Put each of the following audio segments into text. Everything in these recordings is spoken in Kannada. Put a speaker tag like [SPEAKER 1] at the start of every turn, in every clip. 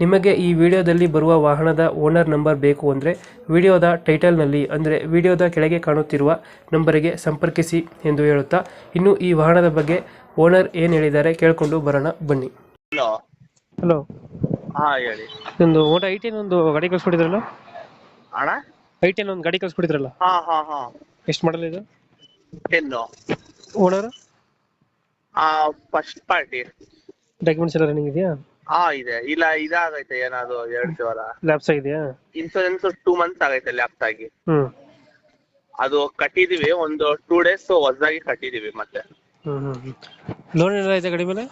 [SPEAKER 1] ನಿಮಗೆ ಈ ವಿಡಿಯೋದಲ್ಲಿ ಬರುವ ವಾಹನದ ಓನರ್ ನಂಬರ್ ಬೇಕು ಅಂದರೆ ವಿಡಿಯೋದ ಟೈಟಲ್ನಲ್ಲಿ ಅಂದರೆ ವಿಡಿಯೋದ ಕೆಳಗೆ ಕಾಣುತ್ತಿರುವ ನಂಬರಿಗೆ ಸಂಪರ್ಕಿಸಿ ಎಂದು ಹೇಳುತ್ತಾ ಇನ್ನು ಈ ವಾಹನದ ಬಗ್ಗೆ ಓನರ್ ಏನು ಹೇಳಿದ್ದಾರೆ ಕೇಳಿಕೊಂಡು ಬರೋಣ ಬನ್ನಿ.
[SPEAKER 2] ಹಲೋ.
[SPEAKER 1] ಹಲೋ.
[SPEAKER 2] ಹಾ ಹೇಳಿ.
[SPEAKER 1] ಒಂದು ಓಟ ಐ ಟೆನ್ ಒಂದು ಗಾಡಿ ಕಳ್ಸ್ಕೊಟ್ಟಿದ್ರಲ್ಲ?
[SPEAKER 2] ಅಣ್ಣ?
[SPEAKER 1] ಐ ಟೆನ್ ಒಂದು ಗಾಡಿ ಕಳ್ಸ್ಕೊಟ್ಟಿದ್ರಲ್ಲ?
[SPEAKER 2] ಹಾ ಹಾ ಹಾ.
[SPEAKER 1] ಎಷ್ಟು ಮಾಡಲ್ ಇದು?
[SPEAKER 2] Ten
[SPEAKER 1] owner?
[SPEAKER 2] ಆ ಫಸ್ಟ್ ಪಾರ್ಟಿ
[SPEAKER 1] ಡಾಕ್ಯುಮೆಂಟ್ಸ್ ಎಲ್ಲ ರನ್ನಿಂಗ್ ಇದೆಯಾ?
[SPEAKER 2] ಹಾ ಇದೆ. ಇಲ್ಲ ಇದಾಗೈತೆ ಏನಾದ್ರು ಎರಡು ಸಾವಿರ
[SPEAKER 1] ಲ್ಯಾಪ್ಸ್ ಆಗಿದೆಯಾ?
[SPEAKER 2] ಇನ್ಸೂರೆನ್ಸ್ ಟೂ ಮಂತ್ಸ್ ಆಗೈತೆ ಲ್ಯಾಪ್ಸ್ ಆಗಿ. ಅದು ಕಟ್ಟಿದೀವಿ ಒಂದು ಟೂ ಡೇಸ್ ಹೊಸದಾಗಿ ಕಟ್ಟಿದೀವಿ ಮತ್ತೆ.
[SPEAKER 1] ಲೋನ್ ಏನಾರ ಐತೆ ಗಾಡಿ ಮೇಲೆ?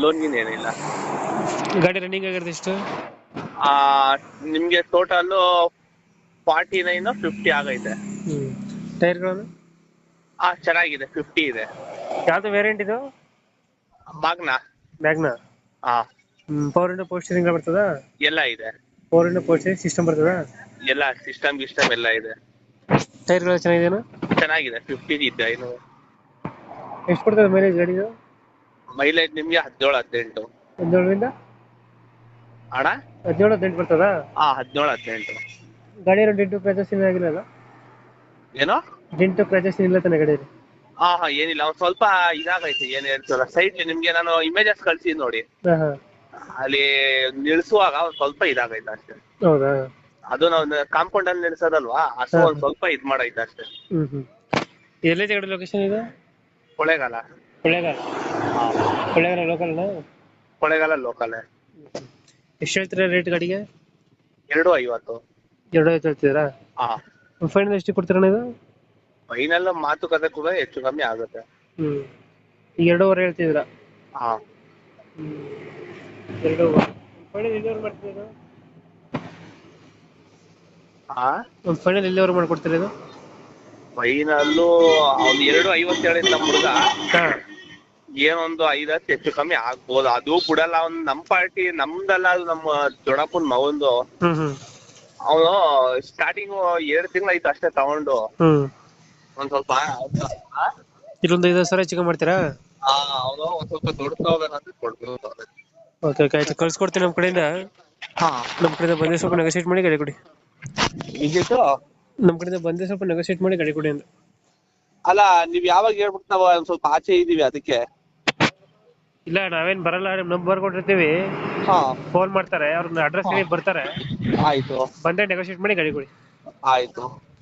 [SPEAKER 2] ಲೋನ್ ಗಿನ್ ಏನಿಲ್ಲ.
[SPEAKER 1] ಗಾಡಿ ರನ್ನಿಂಗ್ ಆಗಿರೋದು ಎಷ್ಟು?
[SPEAKER 2] ಆ ನಿಮ್ಗೆ ಟೋಟಲ್ ಫಾರ್ಟಿ ನೈನ್ ಫಿಫ್ಟಿ ಆಗೈತೆ
[SPEAKER 1] ಹ್ಞೂ ಟೈರ್ಗಳನ್ನು
[SPEAKER 2] ಆ ಚೆನ್ನಾಗಿದೆ ಫಿಫ್ಟಿ ಇದೆ.
[SPEAKER 1] ಯಾವುದು ವೇರಿಯಂಟ್ ಇದು?
[SPEAKER 2] ಮಾಗ್ನಾ
[SPEAKER 1] ಮ್ಯಾಗ್ನಾ
[SPEAKER 2] ಹಾ
[SPEAKER 1] ಪವರ್ ಇಂಡೋ ಪೋಸ್ಟರಿಂಗ್ ಬರ್ತದ?
[SPEAKER 2] ಎಲ್ಲ ಇದೆ.
[SPEAKER 1] ಪವರ್ ಇಂಡೋ ಪೋಸ್ಟರಿಂಗ್ ಸಿಸ್ಟಮ್ ಬರ್ತದ?
[SPEAKER 2] ಎಲ್ಲ ಸಿಸ್ಟಮ್ ಗಿಸ್ಟಮ್ ಎಲ್ಲ ಇದೆ.
[SPEAKER 1] ಟೈರ್ಗಳು ಚೆನ್ನಾಗಿದೆಯಾ
[SPEAKER 2] ಚೆನ್ನಾಗಿದೆ ಫಿಫ್ಟಿ ಇದೆ ಏನು
[SPEAKER 1] ಎಷ್ಟು ಕೊಡ್ತದೆ ಮೈಲೇಜ್ ಗಾಡಿದು?
[SPEAKER 2] ಮೈಲೇಜ್ ನಿಮ್ಗೆ ಹದಿನೇಳು ಹದಿನೆಂಟು.
[SPEAKER 1] ಹದಿನೇಳರಿಂದ?
[SPEAKER 2] ಅಣ್ಣ?
[SPEAKER 1] ಹದಿನೇಳು ಹದಿನೆಂಟು ಬರ್ತದ?
[SPEAKER 2] ಹಾ ಹದಿನೇಳು ಹದಿನೆಂಟು.
[SPEAKER 1] ಗಾಡಿ ಡಿಂಟು ಕ್ರಾಚಸ್ ಏನೂ ಆಗಿಲ್ಲ ಅಲ್ಲ
[SPEAKER 2] ಏನೋ?
[SPEAKER 1] ಡಿಂಟು ಕ್ರಾಚಸ್ ಇಲ್ಲ ತಾನೆ ಗಾಡಿಯಲ್ಲಿ?
[SPEAKER 2] ಹಾ ಹಾ ಏನಿಲ್ಲ ಸ್ವಲ್ಪ ಇದಾಗೈತೆ ಏನು ಹೇಳ್ತೀವಲ್ಲ ಸೈಡ್ ನಿಮ್ಗೆ ನಾನು ಇಮೇಜಸ್ ಕಳ್ಸಿ ನೋಡಿ.
[SPEAKER 1] ಹಾ ಹಾಂ
[SPEAKER 2] ಅಲ್ಲಿ ನಿಲ್ಸುವಾಗ ಒಂದ್ ಸ್ವಲ್ಪ ಇದಾಗೈತೆ ಅಷ್ಟೇ.
[SPEAKER 1] ಹೌದಾ?
[SPEAKER 2] ಅದು ನಾವು ಕಾಂಪೌಂಡ್ ಅಲ್ಲಿ ನಿಲ್ಸೋದಲ್ವಾ? ಅಷ್ಟು ಒಂದ್ ಸ್ವಲ್ಪ ಇದ್ ಮಾಡೈತೆ ಅಷ್ಟೇ.
[SPEAKER 1] ಹ್ಮ್ ಎಲ್ಲೈತೆ ಗಾಡಿ ಲೊಕೇಶನ್ ಇದು
[SPEAKER 2] ಕೊಳೆಗಾಲ.
[SPEAKER 1] ಕೊಳ್ಳೇಗಾಲ ಕೊಳ್ಳೇಗಾಲ ಲೋಕಲ್ನ
[SPEAKER 2] ಕೊಳ್ಳೇಗಾಲ ಲೋಕಲ್
[SPEAKER 1] ಎಷ್ಟು ಹೇಳ್ತೀರಾ ರೇಟ್ ಗಾಡಿಗೆ?
[SPEAKER 2] ಎರಡು ಐವತ್ತು.
[SPEAKER 1] ಎರಡು ಐವತ್ತು ಹೇಳ್ತಿದ್ದೀರಾ
[SPEAKER 2] ಹಾ.
[SPEAKER 1] ಫೈನಲ್ ಎಷ್ಟು ಕೊಡ್ತೀರಣ್ಣ ಇದು?
[SPEAKER 2] ಫೈನಲ್ ಮಾತುಕತೆ ಕೂಡ ಹೆಚ್ಚು ಕಮ್ಮಿ ಆಗುತ್ತೆ.
[SPEAKER 1] ಹ್ಮ್. ಎರಡೂವರೆ ಹೇಳ್ತಿದ್ದೀರಾ?
[SPEAKER 2] ಹಾ.
[SPEAKER 1] ಎರಡು. ಫೈನಲ್ ಎಲ್ಲಿವರೆಗೆ ಮಾಡ್ತೀರಾ ಇದು
[SPEAKER 2] ಹಾ
[SPEAKER 1] ಒಂದು ಫೈನಲ್ ಎಲ್ಲಿವರೆಗೆ ಮಾಡ್ಕೊಡ್ತೀರಾ ಇದು
[SPEAKER 2] ಫೈನಲ್ಲು ಅವ್ನು ಎರಡು ಐವತ್ತು ಹೇಳಿದ್ ನಮ್ಮ ಹುಡುಗ
[SPEAKER 1] ಹಾಂ.
[SPEAKER 2] ಏನೊಂದು ಐದ್ ಹತ್ತು ಹೆಚ್ಚು ಕಮ್ಮಿ ಆಗ್ಬೋದು. ಅದು ಬಿಡಲ್ಲ ಅವ್ನ್ ನಮ್ ಪಾರ್ಟಿ ನಮ್ದಲ್ಲ ಅದು ನಮ್ಮ ದೊಡ್ಡಪ್ಪನ ಮಗಂದು.
[SPEAKER 1] ಹ್ಞೂ ಹ್ಞೂ
[SPEAKER 2] ಅವನು ಸ್ಟಾರ್ಟಿಂಗ್ ಎರಡು ತಿಂಗಳು ಆಯ್ತು ಅಷ್ಟೇ ತಗೊಂಡು.
[SPEAKER 1] ಹ್ಞೂ
[SPEAKER 2] ಒಂದ್ ಸ್ವಲ್ಪ
[SPEAKER 1] ಇಲ್ಲೊಂದು ಐದು ಸಾವಿರ ಚಿಕನ್ ಮಾಡ್ತೀರಾ?
[SPEAKER 2] ಅವನು ಒಂದ್ ಸ್ವಲ್ಪ ದೊಡ್ಡ ತಗೋಬೇಕಂತ ಕೊಡ್ಬೇಕು
[SPEAKER 1] ಓಕೆ ಓಕೆ ಆಯ್ತು. ಕಳ್ಸ್ಕೊಡ್ತೀನಿ ನಮ್ಮ ಕಡೆಯಿಂದ.
[SPEAKER 2] ಹಾ.
[SPEAKER 1] ನಮ್ಮ ಕಡೆಯಿಂದ ಬಂದರೆ ಸ್ವಲ್ಪ ನೆಗೋಸಿಯೇಟ್ ಮಾಡಿ ಗಾಡಿ ಕೊಡಿ.
[SPEAKER 2] ಈಗಿಟ್ಟು
[SPEAKER 1] ನಮ್ಮ ಕಡೆಯಿಂದ ಬಂದರೆ ಸ್ವಲ್ಪ ನೆಗೋಸಿಯೇಟ್ ಮಾಡಿ ಗಾಡಿ ಕೊಡಿ ಅಂತ.
[SPEAKER 2] ಅಲ್ಲ ನೀವ್ ಯಾವಾಗ ಹೇಳ್ಬಿಟ್ಟು ನಾವು ಒಂದ್ ಸ್ವಲ್ಪ ಆಚೆ ಇದೀವಿ ಅದಕ್ಕೆ.
[SPEAKER 1] ಇಲ್ಲ ನಾವೇನ್ ಬರಲ್ಲ ನಿಮ್ ನಂಬರ್ ಕೊಟ್ಟಿರ್ತೀವಿ.
[SPEAKER 2] ಹಾ.
[SPEAKER 1] ಫೋನ್ ಮಾಡ್ತಾರೆ ಅವ್ರನ್ನ ಅಡ್ರೆಸ್ ಹೇಳಿ ಬರ್ತಾರೆ.
[SPEAKER 2] ಆಯ್ತು.
[SPEAKER 1] ಬಂದ್ರೆ ನೆಗೋಸಿಯೇಟ್ ಮಾಡಿ ಗಾಡಿ ಕೊಡಿ.
[SPEAKER 2] ಆಯ್ತು.